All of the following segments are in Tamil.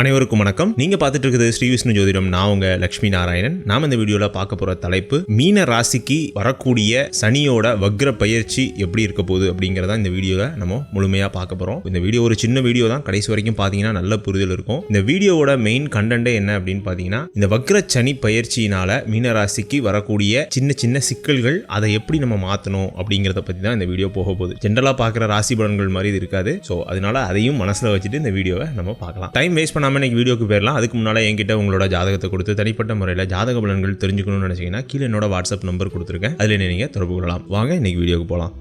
அனைவருக்கும் வணக்கம். நீங்க பார்த்துட்டு இருக்கிறது ஸ்ரீ விஷ்ணு ஜோதிடம். நான் உங்க லட்சுமி நாராயணன். நாம இந்த வீடியோல பார்க்க போற தலைப்பு மீன ராசிக்கு வரக்கூடிய சனியோட வக்ர பயிற்சி எப்படி இருக்க போகுது அப்படிங்கறத இந்த வீடியோல நம்ம முழுமையா பார்க்க போறோம். இந்த வீடியோ ஒரு சின்ன வீடியோ தான். கடைசி வரைக்கும் பாத்தீங்கன்னா நல்ல புரிதல் இருக்கும். இந்த வீடியோவோட மெயின் கண்டென்ட் என்ன அப்படின்னு பாத்தீங்கன்னா இந்த வக்ர சனி பயிற்சியினால மீன ராசிக்கு வரக்கூடிய சின்ன சின்ன சிக்கல்கள் அதை எப்படி நம்ம மாத்தணும் அப்படிங்கறத பத்தி தான் இந்த வீடியோ போக போகுது. ஜென்ரலா பார்க்குற ராசி பலன்கள் மாதிரி இது இருக்காது. ஸோ அதனால அதையும் மனசுல வச்சுட்டு இந்த வீடியோவை நம்ம பார்க்கலாம். டைம் வேஸ்ட் நம்ம இன்னைக்கு வீடியோக்கு போயிடலாம். அதுக்கு முன்னால் என்கிட்ட உங்களோட ஜாதகத்தை கொடுத்து தனிப்பட்ட முறையில் ஜாதக பலன்கள் தெரிஞ்சுக்கணும்னு நினச்சிங்கன்னா கீழே என்னோட வாட்ஸ்அப் நம்பர் கொடுத்துருக்கேன். அதில் நீங்கள் தொடர்பு கொள்ளலாம். வாங்க இன்னைக்கு வீடியோக்கு போகலாம்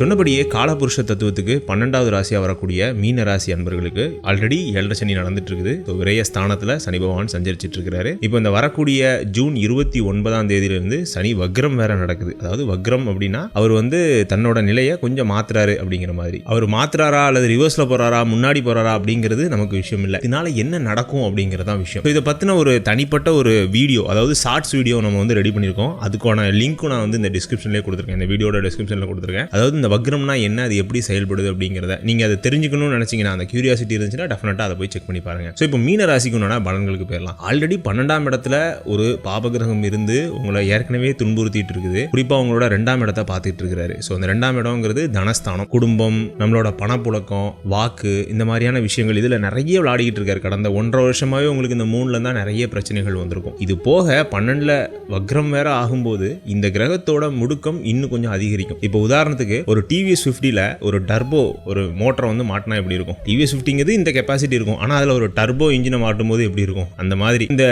சொன்னபடியே காலபுருஷ தத்துவத்துக்கு பன்னெண்டாவது ராசியாக வரக்கூடிய மீன ராசி அன்பர்களுக்கு ஆல்ரெடி ஏழரை சனி நடந்துட்டு இருக்குது ஸோ ஸ்தானத்தில் சனி பகவான் சஞ்சரிச்சிட்டு இருக்கிறாரு இப்போ இந்த வரக்கூடிய ஜூன் இருபத்தி ஒன்பதாம் தேதியிலிருந்து சனி வக்ரம் வேற நடக்குது. அதாவது வக்ரம் அப்படின்னா அவர் வந்து தன்னோட நிலையை கொஞ்சம் மாத்துறாரு அப்படிங்கிற மாதிரி. அவர் மாத்துறாரா அல்லது ரிவர்ஸ்ல போறாரா முன்னாடி போறாரா அப்படிங்கிறது நமக்கு விஷயம் இல்லை. இதனால என்ன நடக்கும் அப்படிங்கிறதா விஷயம். இதை பத்தின ஒரு தனிப்பட்ட ஒரு வீடியோ அதாவது ஷார்ட்ஸ் வீடியோ நம்ம வந்து ரெடி பண்ணியிருக்கோம். அதுக்கான லிங்க்கும் நான் வந்து இந்த டிஸ்கிரிப்ஷன்லேயே கொடுத்துருக்கேன். இந்த வீடியோட டிஸ்கிரிப்ஷனில் கொடுத்துருக்கேன். அதாவது இந்த வக்ரம்னா என்ன? அது எப்படி செயல்படுது அப்படிங்கிறத நீங்கள் அதை தெரிஞ்சுக்கணும்னு நினச்சிங்கன்னா அந்த கியூரியாசிட்டி இருந்துச்சுன்னா டெஃபினட்டாக அதை போய் செக் பண்ணி பாருங்க. ஸோ இப்போ மீன ராசிக்கு பலன்களுக்கு போயிடலாம். ஆல்ரெடி பன்னெண்டாம் இடத்துல ஒரு பாபகிரகம் இருந்து உங்களை ஏற்கனவே துன்புறுத்திட்டு இருக்குது. குறிப்பாக உங்களோட ரெண்டாம் இடத்தை பார்த்துட்டு இருக்கிறாரு. ஸோ அந்த ரெண்டாம் இடம்ங்கிறது தனஸ்தானம் குடும்பம் நம்மளோட பணப்புழக்கம் வாக்கு இந்த மாதிரியான விஷயங்கள். இதில் நிறைய விளையாடிக்கிட்டு இருக்காரு. கடந்த ஒன்றரை வருஷமாவே உங்களுக்கு இந்த மூணில் தான் நிறைய பிரச்சனைகள் வந்திருக்கும். இது போக பன்னெண்டில் வக்ரம் வேற ஆகும்போது இந்த கிரகத்தோட முடுக்கம் இன்னும் கொஞ்சம் அதிகரிக்கும். இப்போ உதாரணத்துக்கு ஒரு டிவிஎஸ் ஃபிஃப்டியில் ஒரு டர்போ ஒரு மோட்டரை வந்து மாட்டினா எப்படி இருக்கும்? டிவிஎஸ் ஃபிஃப்டிங்கிறது இந்த கெப்பாசிட்டி இருக்கும். ஆனால் அதில் ஒரு டர்போ இன்ஜினை மாட்டும் போது எப்படி இருக்கும்? அந்த மாதிரி. இந்த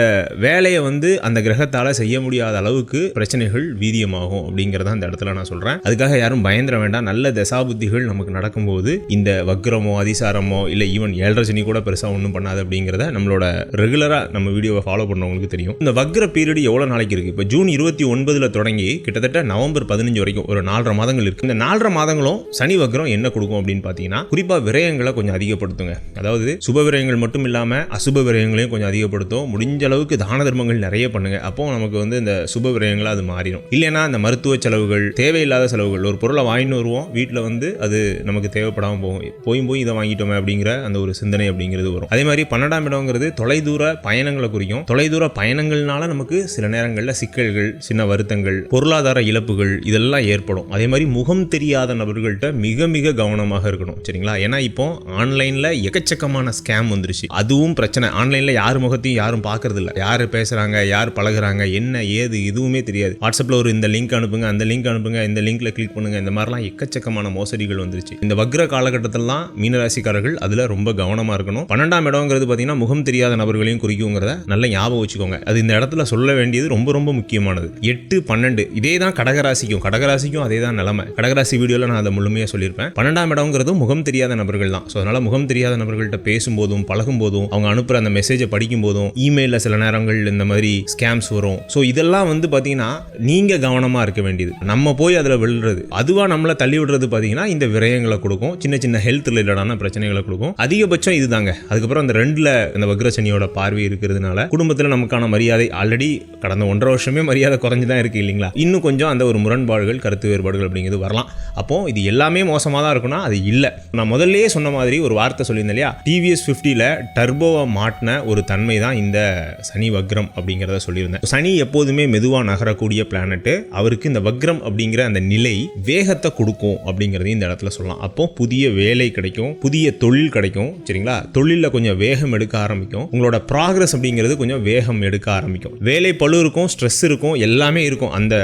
வேலையை வந்து அந்த கிரகத்தால் செய்ய முடியாத அளவுக்கு பிரச்சனைகள் வீரியமாகும் அப்படிங்கிறத அந்த இடத்துல நான் சொல்கிறேன் அதுக்காக யாரும் பயந்துட வேண்டாம். நல்ல தசாபுத்திகள் நமக்கு நடக்கும்போது இந்த வக்ரமோ அதிசாரமோ இல்லை ஈவன் ஏழரை சனி கூட பெருசாக ஒன்றும் பண்ணாது அப்படிங்கிறத நம்மளோட ரெகுலராக நம்ம வீடியோவை ஃபாலோ பண்ணவங்களுக்கு தெரியும். இந்த வக்ர பீரியட் எவ்வளோ நாளைக்கு இருக்குது இப்போ ஜூன் இருபத்தி ஒன்பதில் தொடங்கி கிட்டத்தட்ட நவம்பர் பதினஞ்சு வரைக்கும் ஒரு நாலரை மாதங்கள் இருக்குது இந்த நாலரை மாதங்களும் சனி வக்ரம் என்ன கொடுக்கும் அப்படின்னு பார்த்தீங்கன்னா குறிப்பாக விரயங்களை கொஞ்சம் அதிகப்படுத்துங்க. அதாவது சுப விரயங்கள் மட்டும் இல்லாமல் அசுப விரயங்களையும் கொஞ்சம் அதிகப்படுத்தும். முடிஞ்ச அளவுக்கு தான தர்மங்கள் நிறைய பண்ணுங்க. அப்போ நமக்கு வந்து இந்த சுப விரயங்களை அது மாறிடும். இல்லைன்னா இந்த மருத்துவ செலவுகள் தேவையில்லாத செலவுகள் ஒரு பொருளை வாங்கிட்டு வருவோம். வீட்டில் வந்து அது நமக்கு தேவைப்படாமல் போகும். போய் போய் இதை வாங்கிட்டோமே அப்படிங்கிற அந்த ஒரு சிந்தனை அப்படிங்கிறது வரும். அதே மாதிரி பன்னெண்டாம் இடங்கிறது தொலைதூர பயணங்களை குறிக்கும். தொலைதூர பயணங்கள்னால நமக்கு சில நேரங்களில் சிக்கல்கள் சின்ன வருத்தங்கள் பொருளாதார இழப்புகள் இதெல்லாம் ஏற்படும். அதே மாதிரி முகம் தெரியாத நபர்கள்ட்ட மிக மிக கவனமாக இருக்கணும். சரிங்களா? ஏன்னா இப்போ ஆன்லைனில் எக்கச்சக்கமான ஸ்கேம் வந்துருச்சு. அதுவும் பிரச்சனை. ஆன்லைனில் யார் முகத்தையும் யாரும் பார்க்கறது இல்லை யார் பேசுகிறாங்க யார் பழகுறாங்க என்ன ஏது எதுவுமே தெரியாது. வாட்ஸ்அப்பில் ஒரு இந்த லிங்க் அனுப்புங்க அந்த லிங்க் அனுப்புங்க இந்த லிங்க்ல கிளிக் பண்ணுங்க இந்த மாதிரிலாம் எக்கச்சக்கமான மோசடிகள் வந்துருச்சு. இந்த வக்ர காலகட்டத்திலாம் மீனராசிக்காரர்கள் அதில் ரொம்ப கவனமாக இருக்கணும். பன்னெண்டாம் இடங்கிறது பார்த்தீங்கன்னா முகம் தெரியாத நபர்களையும் குறிக்குங்கிறத நல்ல ஞாபகம் வச்சுக்கோங்க. அது இந்த இடத்துல சொல்ல வேண்டியது ரொம்ப ரொம்ப முக்கியமானது. எட்டு பன்னெண்டு இதே தான் கடகராசிக்கும். கடகராசிக்கும் அதே தான் நிலைமை. கடகராசி வீடியோவில் நான் அதை முழுமையாக சொல்லியிருப்பேன். பன்னெண்டாம் இடங்கிறது முகம் தெரியாத நபர்கள் தான். ஸோ அதனால் முகம் தெரியாத நபர்கள்ட்ட பேசும்போதும் பழகும்போதும் அவங்க அனுப்புகிற அந்த மெசேஜை படிக்கும் போதும் இமெயிலில் சில நேரங்கள் இந்த மாதிரி ஸ்கேம்ஸ் வரும். ஸோ இதெல்லாம் வந்து பார்த்தீங்கன்னா நீங்கள் கவனமாக இருக்க வேண்டியது. நம்ம போய் அதில் விழுறது அதுவாக நம்மளை தள்ளி விடுறது பார்த்தீங்கன்னா இந்த விரயங்களை கொடுக்கும். சின்ன சின்ன ஹெல்த் ரிலேட்டடான பிரச்சனைகளை கொடுக்கும். அதிகபட்சம் இதுதாங்க. அதுக்கப்புறம் அந்த ரெண்டில் இந்த வக்ரசனியோட பார்வை இருக்கிறதுனால குடும்பத்தில் நமக்கான மரியாதை ஆல்ரெடி கடந்த ஒன்றரை வருஷமே மரியாதை குறைஞ்சு தான் இருக்குது இல்லைங்களா? இன்னும் கொஞ்சம் அந்த ஒரு முரண்பாடுகள் கருத்து வேறுபாடுகள் அப்படிங்கிறது வரலாம். அப்போ இது எல்லாமே மோசமாக தான் இருக்குன்னா அது இல்லை. நான் முதல்லயே சொன்ன மாதிரி ஒரு வார்த்தை சொல்லியிருந்தேன் இல்லையா? டிவிஎஸ் ஃபிஃப்டியில் டர்போவை மாட்டின ஒரு தன்மை தான் இந்த சனி வக்ரம் அப்படிங்கிறத சொல்லியிருந்தேன். சனி எப்போதுமே மெதுவாக நகரக்கூடிய பிளானட்டு அவருக்கு இந்த வக்ரம் அப்படிங்கிற அந்த நிலை வேகத்தை கொடுக்கும் அப்படிங்கிறதையும் இந்த இடத்துல சொல்லலாம். அப்போ புதிய வேலை கிடைக்கும் புதிய தொழில் கிடைக்கும் சரிங்களா? தொழிலில் கொஞ்சம் வேகம் எடுக்க ஆரம்பிக்கும். உங்களோட ப்ராக்ரஸ் அப்படிங்கிறது கொஞ்சம் வேகம் எடுக்க ஆரம்பிக்கும். வேலை பளு இருக்கும் ஸ்ட்ரெஸ் இருக்கும் எல்லாமே இருக்கும். அந்த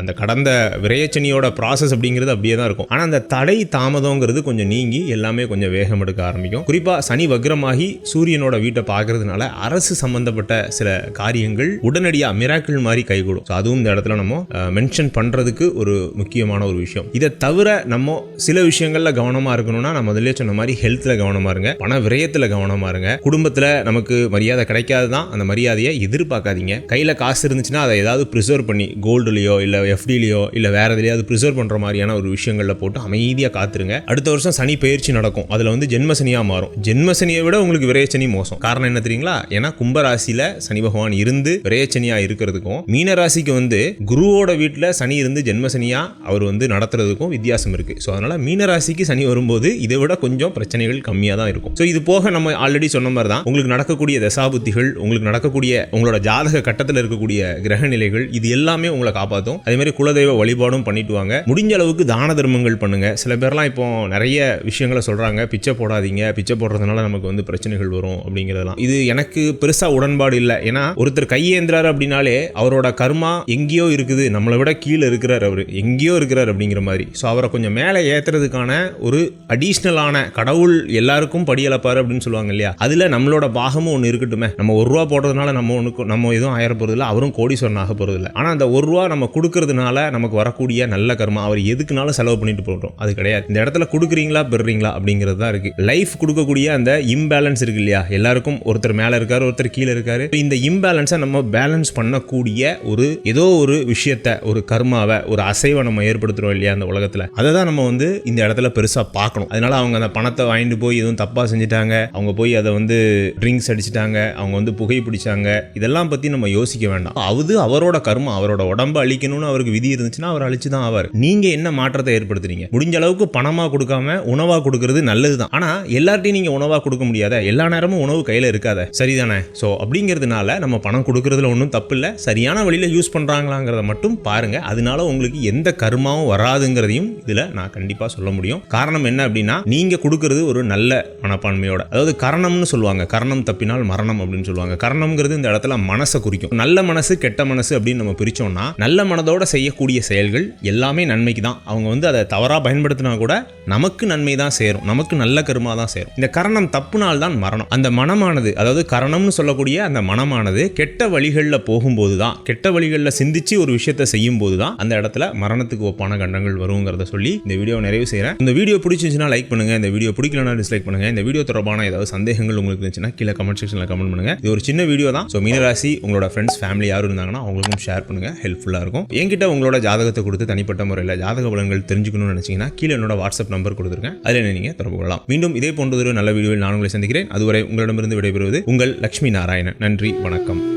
அந்த கடந்த விரையச்சனியோட ப்ராசஸ் அப்படிங்கிறது அப்படியே தான் இருக்கும். ஆனால் அந்த தடை தாமதங்கிறது கொஞ்சம் நீங்கி எல்லாமே கொஞ்சம் வேகம் எடுக்க ஆரம்பிக்கும். குறிப்பாக சனி வக்ரமாகி சூரியனோட வீட்டை பார்க்கறதுனால அரசு சம்பந்தப்பட்ட சில காரியங்கள் உடனடியாக மிராக்கிள் மாதிரி கைகூடும். ஸோ அதுவும் இந்த இடத்துல நம்ம மென்ஷன் பண்ணுறதுக்கு ஒரு முக்கியமான ஒரு விஷயம். இதை தவிர நம்ம சில விஷயங்களில் கவனமாக இருக்கணும்னா நான் முதல்ல சொன்ன மாதிரி ஹெல்த்தில் கவனமாக இருங்க. பண விரயத்தில் கவனமாக இருங்க. குடும்பத்தில் நமக்கு மரியாதை கிடைக்காது தான் அந்த மரியாதையை எதிர்பார்க்காதீங்க. கையில் காசு இருந்துச்சுன்னா அதை ஏதாவது ப்ரிசர்வ் பண்ணி கோல்டுலேயோ இல்லை எஃப்டிலேயோ இல்லை வேறு எதுலையாவது ப்ரிசர்வ் பண்ணுற மாதிரியான ஒரு விஷயம் விஷயங்களில் போட்டு அமைதியாக காத்துருங்க. அடுத்த வருஷம் சனி பயிற்சி நடக்கும். அதில் வந்து ஜென்மசனியாக மாறும். ஜென்மசனியை விட உங்களுக்கு விரயச்சனி மோசம். காரணம் என்ன தெரியுங்களா? ஏன்னா கும்பராசியில் சனி பகவான் இருந்து விரயச்சனியாக இருக்கிறதுக்கும் மீனராசிக்கு வந்து குருவோட வீட்டில் சனி இருந்து ஜென்மசனியாக அவர் வந்து நடத்துறதுக்கும் வித்தியாசம் இருக்குது ஸோ அதனால் மீனராசிக்கு சனி வரும்போது இதை விட கொஞ்சம் பிரச்சனைகள் கம்மியாக தான் இருக்கும். ஸோ இது போக நம்ம ஆல்ரெடி சொன்ன மாதிரி தான் உங்களுக்கு நடக்கக்கூடிய தசாபுத்திகள் உங்களுக்கு நடக்கக்கூடிய உங்களோட ஜாதக கட்டத்தில் இருக்கக்கூடிய கிரக நிலைகள் இது எல்லாமே உங்களை காப்பாற்றும் அதே மாதிரி குலதெய்வ வழிபாடும் பண்ணிட்டு வாங்க. முடிஞ்ச அளவுக்கு தான தர்மங்கள் பண்ணுங்க. சில பேர்லாம் இப்போ நிறைய விஷயங்களை சொல்றாங்க. பிச்சை போடாதீங்க. பிச்சை போடுறதுனால நமக்கு வந்து பிரச்சனைகள் வரும் அப்படிங்கிறதெல்லாம். இது எனக்கு பெருசாக உடன்பாடு இல்லை. ஏன்னா ஒருத்தர் கையேந்திராரு அப்படின்னாலே அவரோட கர்மா எங்கேயோ இருக்குது. நம்மளை விட கீழே இருக்கிறார் அவர். எங்கேயோ இருக்கிறார் அப்படிங்கிற மாதிரி. ஸோ அவரை கொஞ்சம் மேலே ஏற்றுறதுக்கான ஒரு அடிஷ்னலான கடவுள் எல்லாருக்கும் படியளப்பார் அப்படின்னு சொல்லுவாங்க இல்லையா? அதில் நம்மளோட பாகமும் ஒன்று இருக்கட்டுமே. நம்ம ஒரு ரூபா போடுறதுனால நம்ம ஒன்று நம்ம எதுவும் ஆயிர போகிறதில்ல அவரும் கோடீஸ்வரன் ஆக போகிறதில்ல ஆனால் அந்த ஒரு ரூபா நம்ம கொடுக்கறதுனால நமக்கு வரக்கூடிய நல்ல கர்மா. அவர் எதுக்குனாலும் செலவு பண்ணிட்டு போகிறோம் அது கிடையாது. இந்த இடத்துல கொடுக்குறீங்களா பெறுறீங்களா அப்படிங்கிறது தான் இருக்கு. லைஃப் கொடுக்கக்கூடிய அந்த இம்பேலன்ஸ் இருக்கு இல்லையா? எல்லாருக்கும் ஒருத்தர் மேலே இருக்காரு ஒருத்தர் கீழே இருக்காரு. இந்த இம்பேலன்ஸை நம்ம பேலன்ஸ் பண்ணக்கூடிய ஒரு ஏதோ ஒரு விஷயத்த ஒரு கர்மாவை ஒரு அசைவை நம்ம ஏற்படுத்துறோம் இல்லையா அந்த உலகத்தில். அதை தான் நம்ம வந்து இந்த இடத்துல பெருசாக பார்க்கணும். அதனால அவங்க அந்த பணத்தை வாங்கிட்டு போய் எதுவும் தப்பாக செஞ்சுட்டாங்க. அவங்க போய் அதை வந்து ட்ரிங்க்ஸ் அடிச்சிட்டாங்க. அவங்க வந்து புகை பிடிச்சாங்க. இதெல்லாம் பற்றி நம்ம யோசிக்க வேண்டாம். அது அவரோட கர்மம் அவரோட உடம்பை அழிக்கணும்னு அவருக்கு விதி இருந்துச்சுன்னா அவர் அழிச்சு தான் ஆவார். நீங்கள் என்ன மாற்றத்தை ஏற்படுத்துறீங்க. முடிஞ்ச அளவுக்கு பணமாக கொடுக்காம உணவாக கொடுக்கறது நல்லது தான் ஆனால் எல்லார்ட்டையும் நீங்கள் உணவாக கொடுக்க முடியாத எல்லா நேரமும் உணவு கையில் இருக்காத. சரிதானே? ஸோ அப்படிங்கிறதுனால நம்ம பணம் கொடுக்கறதுல ஒன்றும் தப்பு இல்லை. சரியான வழியில் யூஸ் பண்ணுறாங்களாங்கிறத மட்டும் பாருங்க. அதனால உங்களுக்கு எந்த கர்மாவும் வராதுங்கிறதையும் இதில் நான் கண்டிப்பாக சொல்ல முடியும். காரணம் என்ன அப்படின்னா நீங்கள் கொடுக்கறது ஒரு நல்ல மனப்பான்மையோட அதாவது கரணம்னு சொல்லுவாங்க. கரணம் தப்பினால் மரணம் அப்படின்னு சொல்லுவாங்க. கரணம்ங்கிறது இந்த இடத்துல மனசை குறிக்கும். நல்ல மனசு கெட்ட மனசு அப்படின்னு நம்ம பிரித்தோம்னா நல்ல மனதோட செய்யக்கூடிய செயல்கள் எல்லாமே நன்மைக்கு தான் அவங்க வந்து அதை தவறாக பயன்படுத்தினா கூட நமக்கு நன்மை தான் சேரும். நமக்கு நல்ல கருமா தான் சேரும். இந்த கரணம் தப்புனால் தான் மரணம். அந்த மனமானது அதாவது கரணம்னு சொல்லக்கூடிய அந்த மனமானது கெட்ட வழிகளில் போகும்போது தான் கெட்ட வழிகளில் சிந்திச்சு ஒரு விஷயத்தை செய்யும் போது தான் அந்த இடத்துல மரணத்துக்கு ஒப்பான கண்டங்கள் வருங்கிறத சொல்லி இந்த வீடியோ நிறைவு செய்கிறேன் இந்த வீடியோ பிடிச்சிருந்துச்சுன்னா லைக் பண்ணுங்க. இந்த வீடியோ பிடிக்கலனா டிஸ்லைக் பண்ணுங்க. இந்த வீடியோ தொடர்பான ஏதாவது சந்தேகங்கள் உங்களுக்கு இருந்துச்சுன்னா கீழே கமெண்ட் செக்ஷனில் கமெண்ட் பண்ணுங்க. இது ஒரு சின்ன வீடியோ தான். ஸோ மீனராசி உங்களோட ஃப்ரெண்ட்ஸ் ஃபேமிலி யாரும் இருந்தாங்கன்னா அவங்களுக்கும் ஷேர் பண்ணுங்க. ஹெல்ப்ஃபுல்லாக இருக்கும். என்கிட்ட உங்களோட ஜாதகத்தை கொடுத்து தனிப்பட்ட முறையில் ஜாதக பலன்கள் தெரிஞ்சுக்கணும்னு நினச்சிங்கன்னா கீழே என்னோட வாட்ஸ்அப் நம்பர் கொடுத்துருக்கேன். அதில் நீங்கள் தொடர்பு கொள்ளலாம். மீண்டும் இதே போன்ற ஒரு நல்ல வீடியோவில் நான் உங்களை சந்திக்கிறேன். அதுவரை உங்களிடமிருந்து விடைபெறுவது உங்கள் லட்சுமி நாராயணன். நன்றி வணக்கம்.